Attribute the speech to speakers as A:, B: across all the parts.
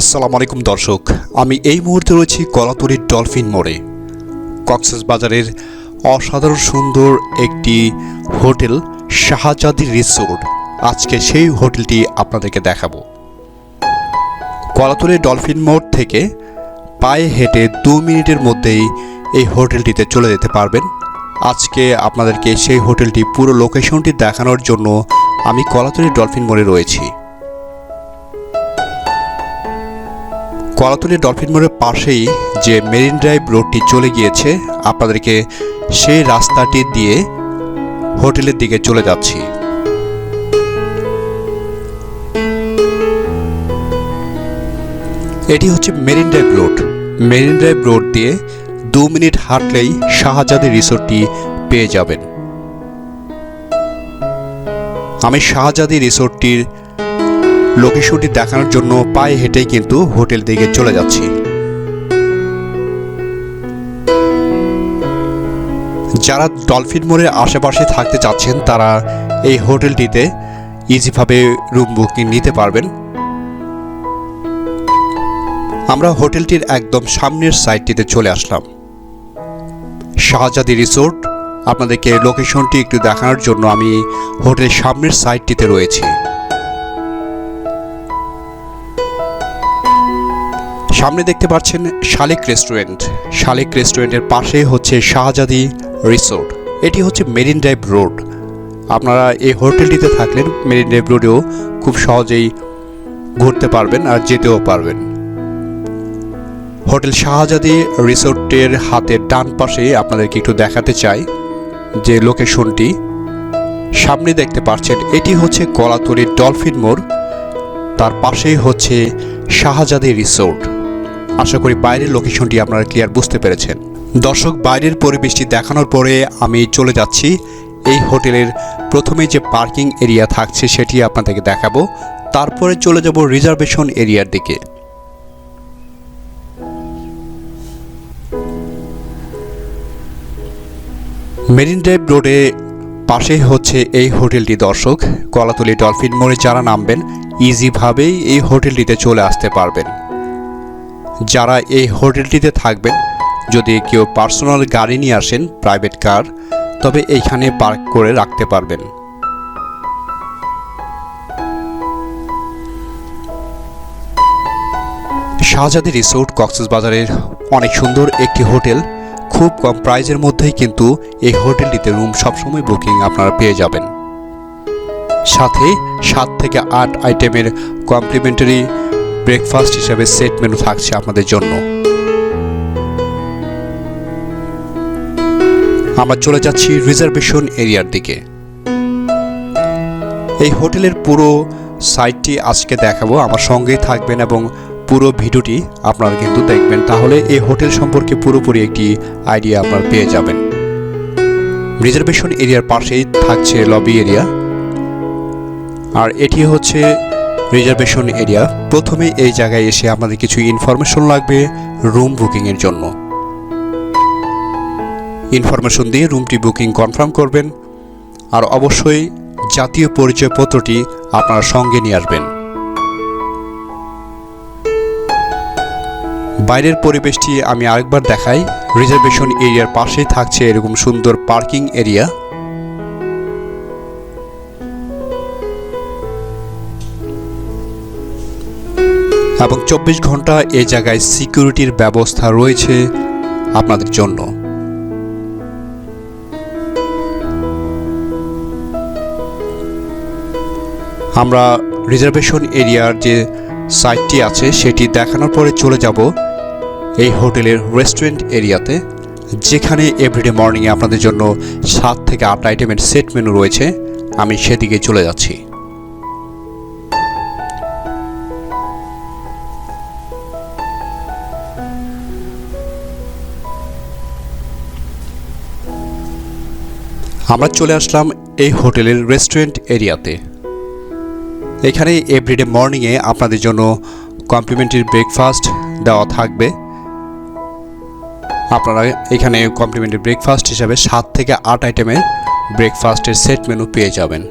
A: আসসালামু আলাইকুম দর্শক, আমি এই মুহূর্তে রয়েছি কলাতলির ডলফিন মোড়ে। কক্সেস বাজারের অসাধারণ সুন্দর একটি হোটেল, শাহজাদি রিসোর্ট। আজকে সেই হোটেলটি আপনাদেরকে দেখাবো। কলাতলির ডলফিন মোড় থেকে পায়ে হেঁটে দু মিনিটের মধ্যেই এই হোটেলটিতে চলে যেতে পারবেন। আজকে আপনাদেরকে সেই হোটেলটি পুরো লোকেশনটি দেখানোর জন্য আমি কলাতলির ডলফিন মোড়ে রয়েছি। কলাতলি ডলফিন মোড়ের পাশেই যে মেরিন ড্রাইভ রোডটি চলে গিয়েছে, আপনাদেরকে সেই রাস্তাটি দিয়ে হোটেলের দিকে চলে যাচ্ছি। এটি হচ্ছে Marine Drive Road. Marine Drive Road দিয়ে দু মিনিট হাঁটলেই শাহজাদি রিসোর্টটি পেয়ে যাবেন। আমি শাহজাদি রিসোর্টটির লোকেশনটি দেখানোর জন্য পায়ে হেঁটেই কিন্তু হোটেল দিকে চলে যাচ্ছি। যারা ডলফিন মোড়ের আশেপাশে থাকতে চাচ্ছেন, তারা এই হোটেলটিতে ইজিভাবে রুম বুকিং নিতে পারবেন। আমরা হোটেলটির একদম সামনের সাইডটিতে চলে আসলাম। শাহজাদি রিসোর্ট, আপনাদেরকে লোকেশনটি একটু দেখানোর জন্য আমি হোটেলের সামনের সাইডটিতে রয়েছি। সামনে দেখতে পাচ্ছেন শালিক রেস্টুরেন্ট। শালিক রেস্টুরেন্টের পাশেই হচ্ছে শাহজাদি রিসোর্ট। এটি হচ্ছে মেরিন ড্রাইভ রোড। আপনারা এই হোটেলটিতে থাকলেন, মেরিন ড্রাইভ রোডেও খুব সহজেই ঘুরতে পারবেন আর যেতেও পারবেন। হোটেল শাহজাদি রিসোর্টের হাতের ডান পাশে আপনাদেরকে একটু দেখাতে চাই যে লোকেশনটি। সামনে দেখতে পাচ্ছেন, এটি হচ্ছে কলাতলির ডলফিন মোড়। তার পাশেই হচ্ছে শাহজাদি রিসোর্ট। আশা করি বাইরের লোকেশনটি আপনারা ক্লিয়ার বুঝতে পেরেছেন। দর্শক, বাইরের পরিবেশটি দেখানোর পরে আমি চলে যাচ্ছি। এই হোটেলের প্রথমে যে পার্কিং এরিয়া থাকছে সেটি আপনাদেরকে দেখাবো। তারপরে চলে যাব রিজার্ভেশন এরিয়ার দিকে। মেরিন ড্রাইভ রোডে পাশেই হচ্ছে এই হোটেলটি, দর্শক। কলাতলি ডলফিন মোড়ে যারা নামবেন ইজিভাবেই এই হোটেলটিতে চলে আসতে পারবেন। যারা এই হোটেলটিতে থাকবেন, যদি কেউ পার্সোনাল গাড়ি নিয়ে আসেন, প্রাইভেট কার, তবে এইখানে পার্ক করে রাখতে পারবেন। শাহজাদি রিসোর্ট, কক্সবাজারের অনেক সুন্দর একটি হোটেল। খুব কম প্রাইজের মধ্যেই কিন্তু এই হোটেলটিতে রুম সবসময় বুকিং আপনারা পেয়ে যাবেন। সাথে সাত থেকে আট আইটেমের কমপ্লিমেন্টারি ব্রেকফাস্ট হিসেবে সেট মেনু থাকছে আপনাদের জন্য। আমরা চলে যাচ্ছি রিজার্ভেশন এরিয়ার দিকে। এই হোটেলের পুরো সাইটটি আজকে দেখাবো, আমার সঙ্গেই থাকবেন এবং পুরো ভিডিওটি আপনারা কিন্তু দেখবেন। তাহলে এই হোটেল সম্পর্কে পুরোপুরি একটি আইডিয়া আপনারা পেয়ে যাবেন। রিজার্ভেশন এরিয়ার পাশেই থাকছে লবি এরিয়া। আর এটি হচ্ছে রিজার্ভেশন এরিয়া। প্রথমে এই জায়গায় এসে আমাদের কিছু ইনফরমেশন লাগবে রুম বুকিংয়ের জন্য। ইনফরমেশন দিয়ে রুমটি বুকিং কনফার্ম করবেন আর অবশ্যই জাতীয় পরিচয়পত্রটি আপনার সঙ্গে নিয়ে আসবেন। বাইরের পরিবেশটি আমি আরেকবার দেখাই। রিজার্ভেশন এরিয়ার পাশেই থাকছে এরকম সুন্দর পার্কিং এরিয়া। এবং চব্বিশ ঘণ্টা এ জায়গায় সিকিউরিটির ব্যবস্থা রয়েছে আপনাদের জন্য। আমরা রিজার্ভেশন এরিয়ার যে সাইটটি আছে, সেটি দেখানোর পরে চলে যাব এই হোটেলের রেস্টুরেন্ট এরিয়াতে, যেখানে এভরিডে মর্নিংয়ে আপনাদের জন্য সাত থেকে আট আইটেমের সেট মেনু রয়েছে। আমি সেদিকে চলে যাচ্ছি। আমরা চলে আসলাম এই হোটেলের রেস্টুরেন্ট এরিয়াতে। এখানে এভরিডে মর্নিংয়ে আপনাদের জন্য কমপ্লিমেন্টারি ব্রেকফাস্ট দেওয়া থাকবে। আপনারা এখানে কমপ্লিমেন্টারি ব্রেকফাস্ট হিসাবে সাত থেকে আট আইটেমের ব্রেকফাস্টের সেট মেনু পেয়ে যাবেন।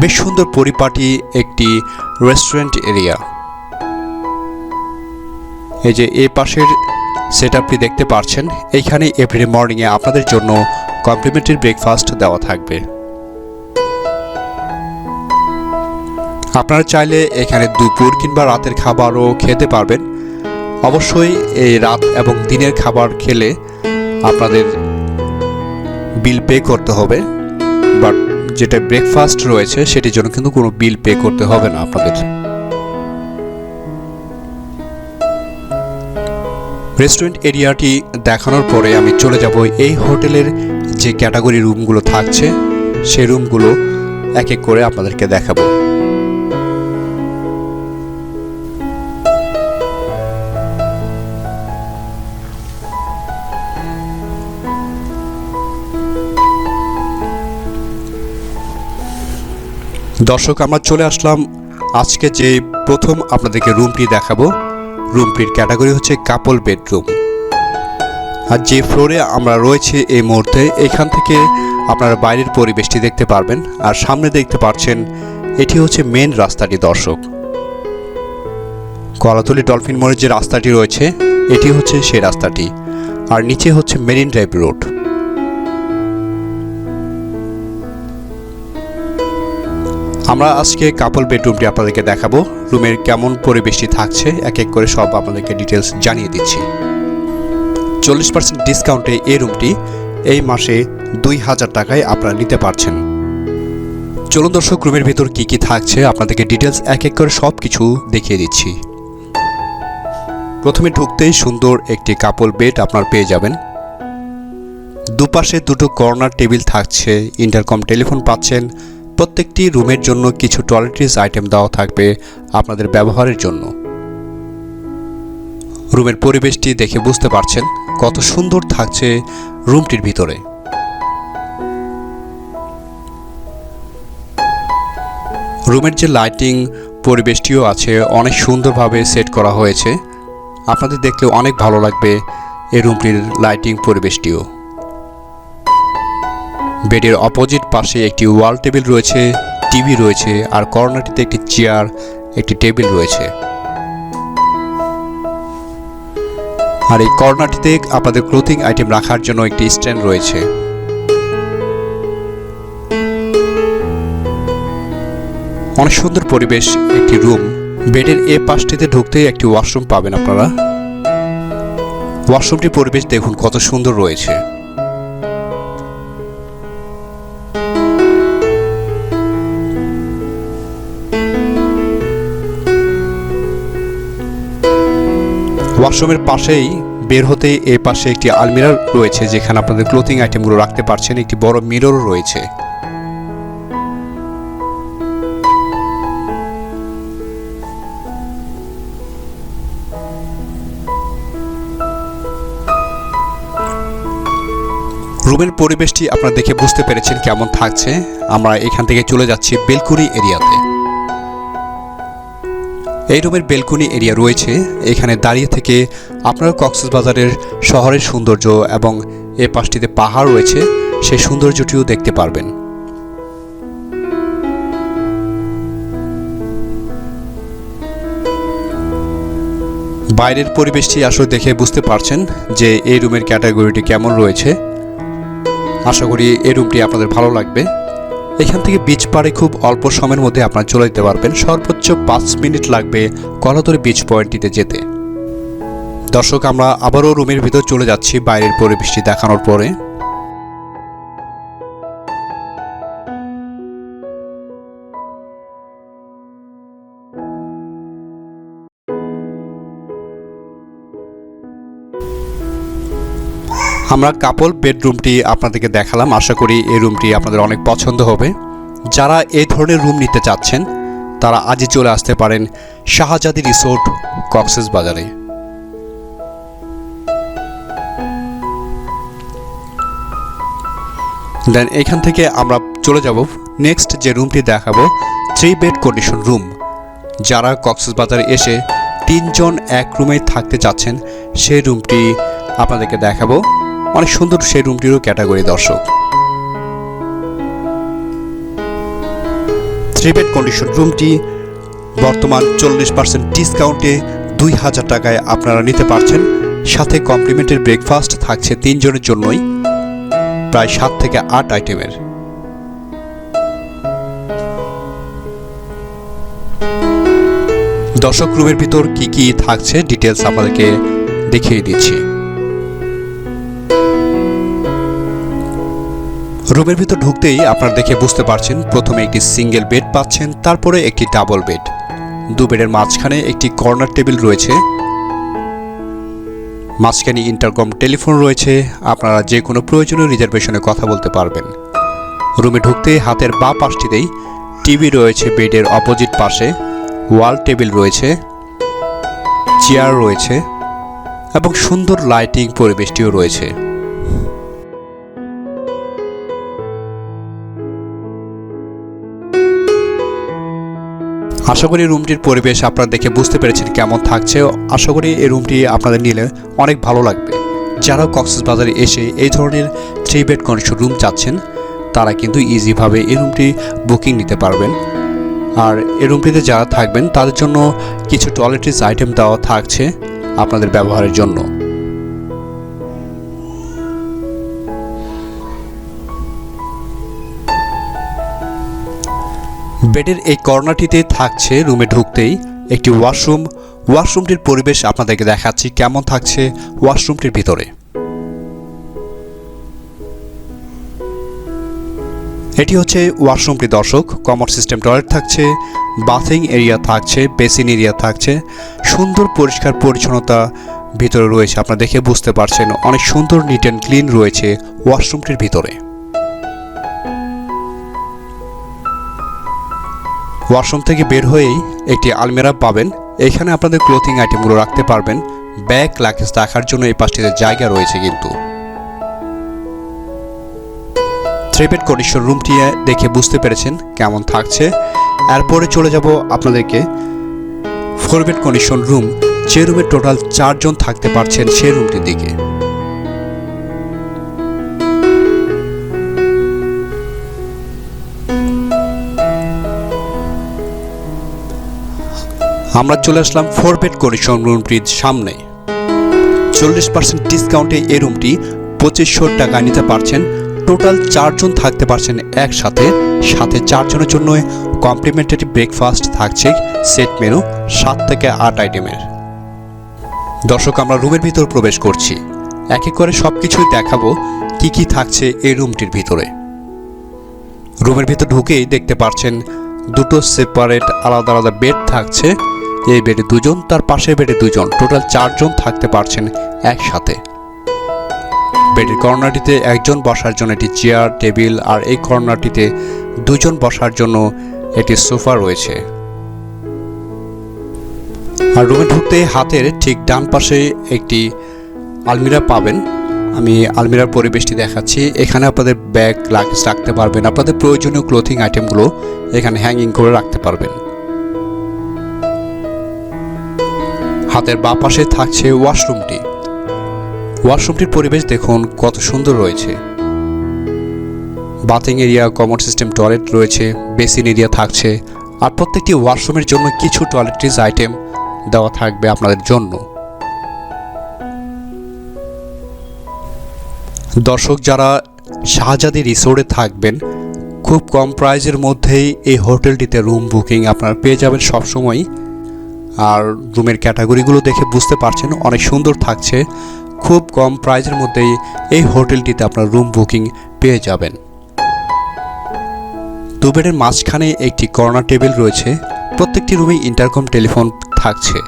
A: বেশ সুন্দর পরিপাটি একটি রেস্টুরেন্ট এরিয়া। এই যে এ পাশের সেট আপটি দেখতে পাচ্ছেন এইখানে এভরি মর্নিংয়ে আপনাদের জন্য কমপ্লিমেন্টারি ব্রেকফাস্ট দেওয়া থাকবে। আপনারা চাইলে এখানে দুপুর কিংবা রাতের খাবারও খেতে পারবেন। অবশ্যই এই রাত এবং দিনের খাবার খেলে আপনাদের বিল পে করতে হবে। বাট যেটা ব্রেকফাস্ট রয়েছে, সেটির জন্য কিন্তু কোনো বিল পে করতে হবে না আপনাদের। রেস্টুরেন্ট এরিয়াটি দেখানোর পরে আমি চলে যাব এই হোটেলের যে ক্যাটাগরি রুমগুলো থাকছে, সেই রুমগুলো এক এক করে আপনাদেরকে দেখাবো। দর্শক, আমরা চলে আসলাম আজকে যে প্রথম আপনাদেরকে রুমটি দেখাবো। রুমটির ক্যাটাগরি হচ্ছে কাপল বেডরুম আর যে ফ্লোরে আমরা রয়েছি এই মুহূর্তে, এখান থেকে আপনারা বাইরের পরিবেশটি দেখতে পারবেন। আর সামনে দেখতে পাচ্ছেন, এটি হচ্ছে মেন রাস্তাটি, দর্শক। কলাতলি ডলফিন মোড়ের যে রাস্তাটি রয়েছে, এটি হচ্ছে সেই রাস্তাটি। আর নিচে হচ্ছে মেরিন ড্রাইভ রোড। আমরা আজকে কাপল বেডরুমটি আপনাদেরকে দেখাবো। রুমের কেমন পরিবেশটি থাকছে এক এক করে সব আপনাদেরকে ডিটেলস জানিয়ে দিচ্ছি। চল্লিশ পার্সেন্ট ডিসকাউন্টে এই রুমটি এই মাসে দুই হাজার টাকায় আপনারা নিতে পারছেন। চলুন দর্শক রুমের ভিতর কি কি থাকছে আপনাদেরকে ডিটেলস এক এক করে সব কিছু দেখিয়ে দিচ্ছি। প্রথমে ঢুকতেই সুন্দর একটি কাপল বেড আপনার পেয়ে যাবেন। দুপাশে দুটো কর্নার টেবিল থাকছে ইন্টারকম টেলিফোন পাচ্ছেন প্রত্যেকটি রুমের জন্য কিছু টয়লেট্রিজ আইটেম দেওয়া থাকবে আপনাদের ব্যবহারের জন্য। রুমের পরিবেশটি দেখে বুঝতে পারছেন কত সুন্দর থাকছে রুমটির ভিতরে। রুমের যে লাইটিং পরিবেশটিও আছে, অনেক সুন্দরভাবে সেট করা হয়েছে। আপনাদের দেখলে অনেক ভালো লাগবে এই রুমটির লাইটিং পরিবেশটিও। বেডের অপোজিট পাশে একটি ওয়াল টেবিল রয়েছে, টিভি রয়েছে, আর কর্নারটিতে একটি চেয়ার, একটি টেবিল রয়েছে। আর এই কর্নারটিতে আপনাদের ক্লোথিং আইটেম রাখার জন্য একটি স্ট্যান্ড রয়েছে। অনেক সুন্দর পরিবেশ, একটি রুম। বেডের এ পাশটিতে ঢুকতেই একটি ওয়াশরুম পাবেন আপনারা। ওয়াশরুমটির পরিবেশ দেখুন কত সুন্দর রয়েছে। ওয়াশরুমের পাশেই বের হতে এ পাশে একটি আলমিরা রয়েছে, যেখানে আপনাদের ক্লোথিং আইটেমগুলো রাখতে পারছেন। একটি বড় মিররও রয়েছে। রুমের পরিবেশটি আপনারা দেখে বুঝতে পেরেছেন কেমন থাকছে। আমরা এখান থেকে চলে যাচ্ছি বেলকুনি এরিয়াতে। এই রুমের বেলকুনি এরিয়া রয়েছে। এখানে দাঁড়িয়ে থেকে আপনারা কক্সবাজারের শহরের সৌন্দর্য এবং এ পাশটিতে পাহাড় রয়েছে, সেই সৌন্দর্যটিও দেখতে পারবেন। বাইরের পরিবেশটি আসলে দেখে বুঝতে পারছেন যে এই রুমের ক্যাটাগরিটি কেমন রয়েছে। আশা করি এই রুমটি আপনাদের ভালো লাগবে। এখান থেকে বীজ পাড়ে খুব অল্প সময়ের মধ্যে আপনারা চলে যেতে পারবেন। সর্বোচ্চ পাঁচ মিনিট লাগবে কলাতরি বীজ পয়েন্টটিতে যেতে। দর্শক, আমরা আবারও রুমের ভিতর চলে যাচ্ছি, বাইরের পরিবেশটি দেখানোর পরে। আমরা কাপল বেডরুমটি আপনাদেরকে দেখালাম। আশা করি এই রুমটি আপনাদের অনেক পছন্দ হবে। যারা এই ধরনের রুম নিতে চাচ্ছেন, তারা আজই চলে আসতে পারেন শাহজাদি রিসোর্ট, কক্সেস বাজারে। দেন এখান থেকে আমরা চলে যাব। নেক্সট যে রুমটি দেখাবো থ্রি বেড কন্ডিশন রুম যারা কক্সেস বাজারে এসে তিনজন এক রুমে থাকতে চাচ্ছেন, সেই রুমটি আপনাদেরকে দেখাবো। অনেক সুন্দর সেই রুমটিরও ক্যাটাগরি দর্শক। থ্রি বেড কন্ডিশন রুমটি বর্তমান চল্লিশ পার্সেন্ট ডিসকাউন্টে দুই হাজার টাকায় আপনারা নিতে পারছেন। সাথে কমপ্লিমেন্টের ব্রেকফাস্ট থাকছে তিনজনের জন্যই, প্রায় সাত থেকে আট আইটেমের দর্শক, রুমের ভিতর কি কি থাকছে ডিটেলস আপনাদেরকে দেখিয়ে দিচ্ছি। রুমের ভিতর ঢুকতেই আপনারা দেখে বুঝতে পারছেন, প্রথমে একটি সিঙ্গেল বেড পাচ্ছেন, তারপরে একটি ডাবল বেড দু বেডের মাঝখানে একটি কর্নার টেবিল রয়েছে। মাঝখানে ইন্টারকম টেলিফোন রয়েছে। আপনারা যে কোনো প্রয়োজনীয় রিজার্ভেশনে কথা বলতে পারবেন। রুমে ঢুকতে হাতের বা পাশটিতেই টিভি রয়েছে বেডের অপোজিট পাশে। ওয়াল টেবিল রয়েছে। চেয়ার রয়েছে। এবং সুন্দর লাইটিং পরিবেশটিও রয়েছে। আশা করি রুমটির পরিবেশ আপনারা দেখে বুঝতে পেরেছেন কেমন থাকছে। আশা করি এই রুমটি আপনাদের নিলে অনেক ভালো লাগবে। যারা কক্সবাজারে এসে এই ধরনের থ্রি বেড কন্ডিশন রুম চাচ্ছেন, তারা কিন্তু ইজিভাবে এই রুমটি বুকিং নিতে পারবেন। আর এই রুমটিতে যারা থাকবেন, তাদের জন্য কিছু টয়লেট্রিজ আইটেম দেওয়া থাকছে আপনাদের ব্যবহারের জন্য। বেডের এই কর্নারটিতে থাকছে রুমে ঢুকতেই একটি ওয়াশরুম। ওয়াশরুমটির পরিবেশ আপনাদেরকে দেখাচ্ছি, কেমন থাকছে ওয়াশরুমটির ভিতরে। এটি হচ্ছে ওয়াশরুমটি দর্শক কমর সিস্টেম টয়লেট থাকছে বাথিং এরিয়া থাকছে, বেসিন এরিয়া থাকছে। সুন্দর পরিষ্কার পরিচ্ছন্নতা ভিতরে রয়েছে, আপনারা দেখে বুঝতে পারছেন। অনেক সুন্দর, নিট অ্যান্ড ক্লিন রয়েছে ওয়াশরুমটির ভিতরে। ওয়াশরুম থেকে বের হয়েই একটি আলমেরা পাবেন। এখানে আপনাদের ক্লোথিং আইটেমগুলো রাখতে পারবেন। ব্যাগ লাগেজ রাখার জন্য এই পাশটিতে জায়গা রয়েছে কিন্তু। থ্রি বেড কন্ডিশন রুমটি দেখে বুঝতে পেরেছেন কেমন থাকছে। এরপরে চলে যাব আপনাদেরকে। ফোর বেড কন্ডিশন রুম যে রুমে টোটাল চারজন থাকতে পারছেন সেই রুমটির দিকে। আমরা চলে আসলাম ফোর বেড কন্ডিশন রুমটির সামনে। চল্লিশ পার্সেন্ট ডিসকাউন্টে এই রুমটি পঁচিশশো টাকা নিতে পারছেন। টোটাল চারজন থাকতে পারছেন একসাথে। সাথে চারজনের জন্য কমপ্লিমেন্টারি ব্রেকফাস্ট থাকছে। সেট মেনু সাত থেকে আট আইটেমের দর্শক, আমরা রুমের ভিতর প্রবেশ করছি। এক এক করে সব কিছুই দেখাবো কি কি থাকছে এই রুমটির ভিতরে। রুমের ভিতর ঢুকেই দেখতে পাচ্ছেন দুটো সেপারেট আলাদা আলাদা বেড থাকছে। এই বেডে দুজন, তার পাশের বেডে দুজন। টোটাল চারজন থাকতে পারছেন একসাথে। বেডের কর্নারটিতে একজন বসার জন্য একটি চেয়ার, টেবিল, আর এই কর্নারটিতে দুজন বসার জন্য একটি সোফা রয়েছে। আর রুমে ঢুকতে হাতের ঠিক ডান পাশে একটি আলমিরা পাবেন। আমি আলমিরার পরিবেশটি দেখাচ্ছি। এখানে আপনাদের ব্যাগ, লাগেজ রাখতে পারবেন। আপনাদের প্রয়োজনীয় ক্লোথিং আইটেমগুলো এখানে হ্যাঙ্গিং করে রাখতে পারবেন। হাতের বাঁ পাশে থাকছে ওয়াশরুমটি। ওয়াশরুমটির পরিবেশ দেখুন কত সুন্দর রয়েছে। Bathing area, common system toilet রয়েছে, বেসিন এরিয়া থাকছে, আর প্রত্যেকটি ওয়াশরুমের জন্য কিছু টয়লেট্রিজ আইটেম দেওয়া থাকবে আপনাদের জন্য। দর্শক, যারা শাহজাদি রিসোর্টে থাকবেন, খুব কম প্রাইজের মধ্যেই এই হোটেলটিতে রুম বুকিং আপনারা পেয়ে যাবেন সবসময় আর রুমের ক্যাটাগরিগুলো দেখে বুঝতে পারছেন অনেক সুন্দর থাকছে। খুব কম প্রাইজের মধ্যেই এই হোটেলটিতে আপনার রুম বুকিং পেয়ে যাবেন। দু বেডের মাঝখানে একটি কর্নার টেবিল রয়েছে। প্রত্যেকটি রুমে ইন্টারকম টেলিফোন থাকছে।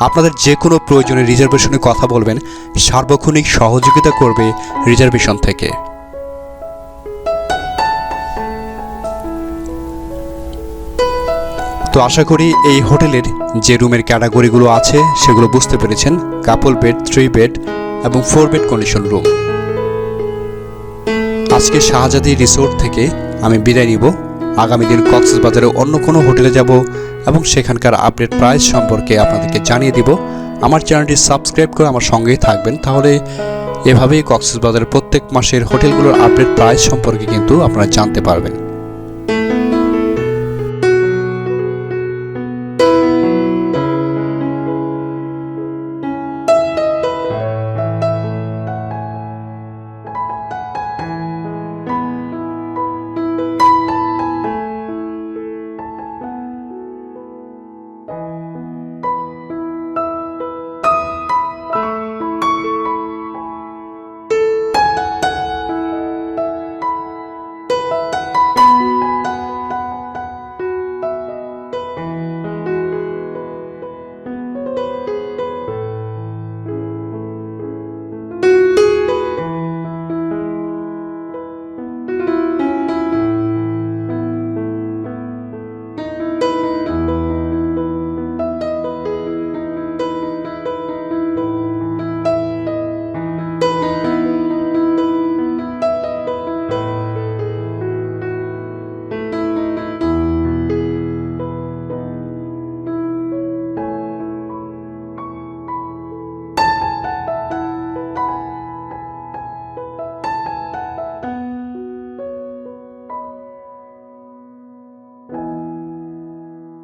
A: আপনাদের যে কোনো প্রয়োজনে রিজার্ভেশনে কথা বলবেন। সার্বক্ষণিক সহযোগিতা করবে রিজার্ভেশন থেকে। তো আশা করি এই হোটেলের যে রুমের ক্যাটাগরিগুলো আছে, সেগুলো বুঝতে পেরেছেন। কাপল বেড, থ্রি বেড এবং ফোর বেড কন্ডিশন রুম। আজকে শাহজাদি রিসোর্ট থেকে আমি বিদায় নিব। আগামী দিন কক্সবাজারে অন্য কোনো হোটেলে যাব এবং সেখানকার আপডেট প্রাইস সম্পর্কে আপনাদেরকে জানিয়ে দিব। আমার চ্যানেলটি সাবস্ক্রাইব করে আমার সঙ্গেই থাকবেন। তাহলে এভাবেই কক্সবাজারের প্রত্যেক মাসের হোটেলগুলোর আপডেট প্রাইস সম্পর্কে কিন্তু আপনারা জানতে পারবেন।